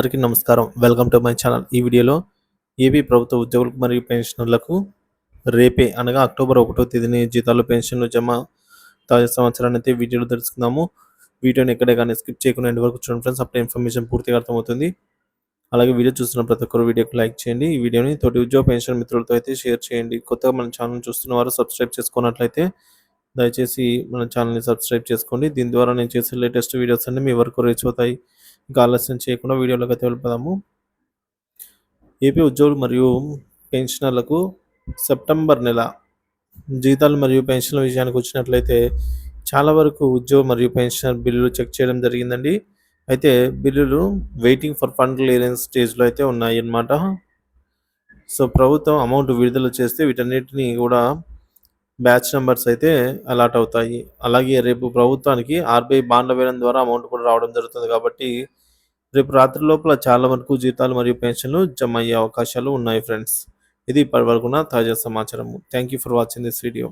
అందరికీ నమస్కారం. Welcome to my channel. ఈ వీడియోలో ఏపీ ప్రభుత్వ ఉద్యోగులకు మరియు పెన్షనర్లకు రేపే అనగా అక్టోబర్ ఒకటో తేదీని జీతాలు పెన్షన్లు జమ తాజా సంవత్సరాన్ని అయితే వీడియోలో తెలుసుకుందాము. వీడియోని ఎక్కడే కానీ స్కిప్ చేయకుండా ఎండ్ వరకు చూడండి ఫ్రెండ్స్. అప్పుడు ఇన్ఫర్మేషన్ పూర్తిగా అర్థమవుతుంది. అలాగే వీడియో చూస్తున్న ప్రతి ఒక్కరు వీడియోకి లైక్ చేయండి. ఈ వీడియోని తోటి ఉద్యోగ పెన్షన్ మిత్రులతో అయితే షేర్ చేయండి. కొత్తగా మన ఛానల్ చూస్తున్న వారు సబ్స్క్రైబ్ చేసుకున్నట్లయితే దయచేసి మన ఛానల్ని సబ్స్క్రైబ్ చేసుకోండి. దీని ద్వారా నేను చేసే లేటెస్ట్ వీడియోస్ అన్ని మీ వరకు రీచ్ అవుతాయి. ఇంకా ఆలస్యం చేయకుండా వీడియోలోకి అయితే వెళ్ళిపోదాము. ఏపీ ఉద్యోగులు మరియు పెన్షనర్లకు సెప్టెంబర్ నెల జీతాలు మరియు పెన్షన్ల విషయానికి వచ్చినట్లయితే చాలా వరకు ఉద్యోగ మరియు పెన్షనర్ బిల్లులు చెక్ చేయడం జరిగిందండి. అయితే బిల్లులు వెయిటింగ్ ఫర్ ఫండ్ క్లియరెన్స్ స్టేజ్లో అయితే ఉన్నాయి అన్నమాట సో ప్రభుత్వం అమౌంట్ విడుదల చేస్తే వీటన్నిటిని కూడా బ్యాచ్ నెంబర్స్ అయితే అలాట్ అవుతాయి. అలాగే రేపు ప్రభుత్వానికి ఆర్బీఐ బాండ్ల వేయడం ద్వారా అమౌంట్ కూడా రావడం జరుగుతుంది కాబట్టి రేపు రాత్రి లోపల చాలా వరకు జీతాలు మరియు పెన్షన్లు జమ అయ్యే అవకాశాలు ఉన్నాయి ఫ్రెండ్స్. ఇది ఇప్పటి తాజా సమాచారం thank you for watching this video